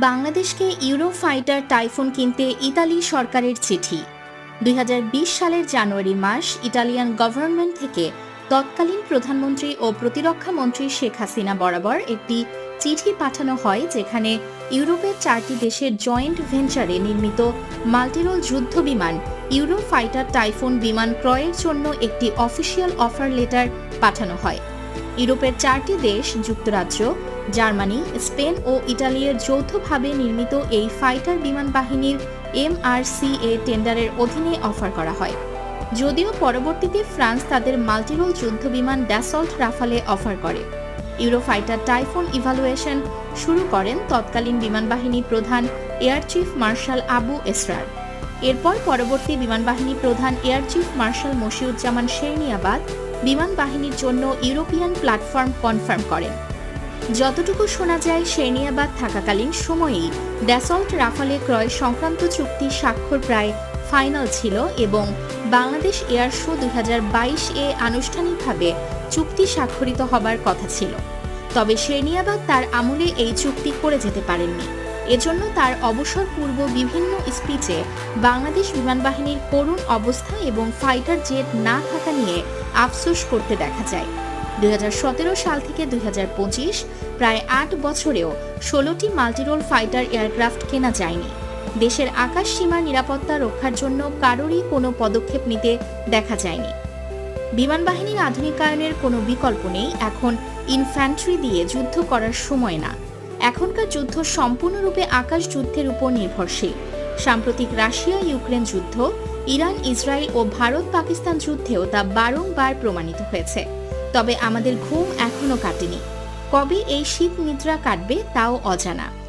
বাংলাদেশকে Euro fighter typhoon কিনতে Italy সরকারের চিঠি। দুই হাজার বিশ সালের জানুয়ারি মাস ইটালিয়ান গভর্নমেন্ট থেকে তৎকালীন প্রধানমন্ত্রী ও প্রতিরক্ষা মন্ত্রী শেখ হাসিনা বরাবর একটি চিঠি পাঠানো হয় যেখানে ইউরোপের চারটি দেশের জয়েন্ট ভেঞ্চারে নির্মিত মাল্টিরোল যুদ্ধ বিমান, ইউরো ফাইটার টাইফুন বিমান ক্রয়ের জন্য একটি অফিসিয়াল অফার লেটার পাঠানো হয়। ইউরোপের চারটি দেশ, যুক্তরাজ্য জার্মানি, স্পেন ও ইটালির যৌথভাবে নির্মিত এই ফাইটার বিমান বাহিনীর এমআরসিএ টেন্ডারের অধীনে অফার করা হয়। যদিও পরবর্তীতে ফ্রান্স তাদের মাল্টিরোল যুদ্ধবিমান ড্যাসল্ট রাফালে অফার করে। ইউরোফাইটার টাইফুন ইভালুয়েশন শুরু করেন তৎকালীন বিমান বাহিনী প্রধান air chief marshal Abu Esrar. এরপর পরবর্তী বিমান বাহিনী প্রধান air chief marshal Mashiuzzaman Sherniabad বিমান বাহিনীর জন্য ইউরোপিয়ান প্ল্যাটফর্ম কনফার্ম করেন। যতটুকু শোনা যায় শেরনিয়াবাদ থাকাকালীন সময়েই ড্যাসল্ট রাফালে ক্রয় সংক্রান্ত চুক্তি স্বাক্ষর প্রায় ফাইনাল ছিল এবং বাংলাদেশ এয়ার শো দু হাজার বাইশ এ আনুষ্ঠানিকভাবে চুক্তি স্বাক্ষরিত হবার কথা ছিল। তবে শেরনিয়াবাদ তার আমলে এই চুক্তি করে যেতে পারেননি। এজন্য তার অবসর পূর্ব বিভিন্ন স্পিচে বাংলাদেশ বিমান বাহিনীর করুণ অবস্থা এবং ফাইটার জেট না থাকা নিয়ে আফসোস করতে দেখা যায়। দুই হাজার সতেরো সাল থেকে দুই হাজার পঁচিশ, প্রায় আট বছরেও ষোলোটি মাল্টিরোল ফাইটার এয়ারক্রাফট কেনা যায়নি। দেশের আকাশ সীমার নিরাপত্তা রক্ষার জন্য কারোরই কোনো পদক্ষেপ নিতে দেখা যায়নি। বিমান বাহিনীর আধুনিকায়নের কোনো বিকল্প নেই, এখন ইনফ্যান্ট্রি দিয়ে যুদ্ধ করার সময় না। এখনকার যুদ্ধ সম্পূর্ণরূপে আকাশ যুদ্ধের উপর নির্ভরশীল। সাম্প্রতিক রাশিয়া ইউক্রেন যুদ্ধ ইরান ইসরায়েল ও ভারত পাকিস্তান যুদ্ধেও তা বারংবার প্রমাণিত হয়েছে। তবে আমাদের ঘুম এখনও কাটেনি। কবে এই শীত নিদ্রা কাটবে তাও অজানা।